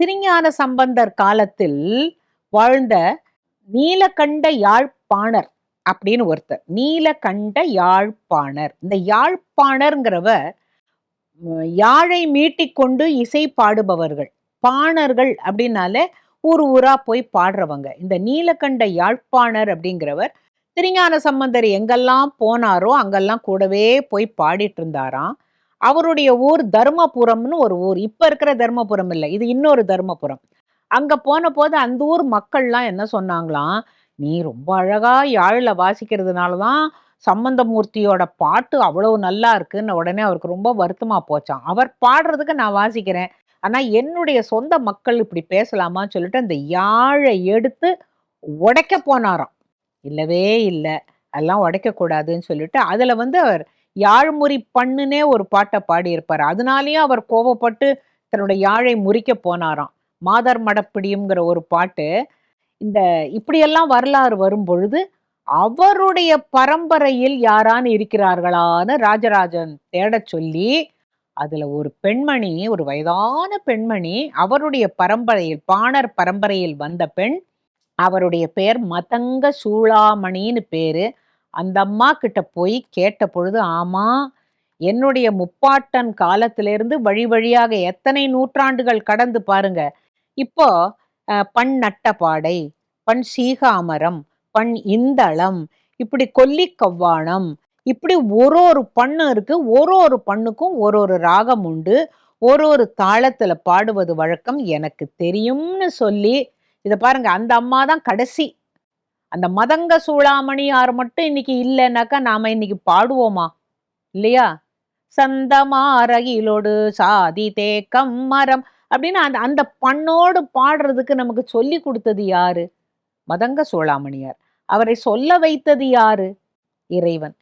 திருஞான சம்பந்தர் காலத்தில் வாழ்ந்த நீலகண்ட யாழ்ப்பாணர் அப்படின்னு ஒருத்தர். நீலகண்ட யாழ்ப்பாணர். இந்த யாழ்ப்பாணர்ங்கிறவர் யாழை மீட்டிக்கொண்டு இசை பாடுபவர்கள். பாணர்கள் அப்படின்னாலே ஊர் ஊரா போய் பாடுறவங்க. இந்த நீலகண்ட யாழ்ப்பாணர் அப்படிங்கிறவர் திருஞான சம்பந்தர் எங்கெல்லாம் போனாரோ அங்கெல்லாம் கூடவே போய் பாடிட்டு இருந்தாராம் அவருடைய ஊர் தர்மபுரம்னு ஒரு ஊர். இப்போ இருக்கிற தர்மபுரம் இல்லை. இது இன்னொரு தர்மபுரம். அங்கே போன போது அந்த ஊர் மக்கள்லாம் என்ன சொன்னாங்களாம்? நீ ரொம்ப அழகா யாழில் வாசிக்கிறதுனால தான் சம்பந்தமூர்த்தியோட பாட்டு அவ்வளவு நல்லா இருக்குன்னு உடனே அவருக்கு ரொம்ப வருத்தமாக போச்சான் அவர் பாடுறதுக்கு நான் வாசிக்கிறேன். ஆனால் என்னுடைய சொந்த மக்கள் இப்படி பேசலாமான்னு சொல்லிட்டு அந்த யாழை எடுத்து உடைக்க போனாராம். இல்லவே இல்லை. அதெல்லாம் உடைக்கக்கூடாதுன்னு சொல்லிட்டு அதில் வந்து அவர் யாழ்முறி பண்ணுனே ஒரு பாட்டை பாடியிருப்பார். அதனாலேயும் அவர் கோபப்பட்டு தன்னுடைய யாழை முறிக்க போனாராம். மாதர் மடப்பிடியுங்கிற ஒரு பாட்டு. இந்த இப்படியெல்லாம் வரலாறு வரும் பொழுது அவருடைய பரம்பரையில் யாரான்னு இருக்கிறார்களான்னு ராஜராஜன் தேட சொல்லி அதுல ஒரு பெண்மணி ஒரு வயதான பெண்மணி அவருடைய பரம்பரையில் பாணர் பரம்பரையில் வந்த பெண் அவருடைய பெயர் மதங்க சூளாமணின்னு பேரு. அந்த அம்மா கிட்ட போய் கேட்ட பொழுது ஆமா என்னுடைய முப்பாட்டன் காலத்திலிருந்து வழி வழியாக எத்தனை நூற்றாண்டுகள் கடந்து பாருங்க. இப்போ பண் நட்டபாடை பண் சீகாமரம் பண் இந்தளம் இப்படி கொல்லி கவ்வாணம் இப்படி ஒரு ஒரு பண்ணு இருக்கு. ஒரு ஒரு பண்ணுக்கும் ஒரு ஒரு ராகம் உண்டு. ஒரு ஒரு தாளத்துல பாடுவது வழக்கம் எனக்கு தெரியும்னு சொல்லி இதை பாருங்க அந்த அம்மா தான் கடைசி அந்த மதங்க சூளாமணியார் மட்டும் இன்னைக்கு இல்லைன்னாக்கா நாம இன்னைக்கு பாடுவோமா? இல்லையா? சந்தமாரகிலோடு சாதி தேக்கம் மரம் அப்படின்னு அந்த அந்த பண்ணோடு பாடுறதுக்கு நமக்கு சொல்லி கொடுத்தது யாரு? மதங்க சோழாமணியார் அவரை சொல்ல வைத்தது யாரு? இறைவன்.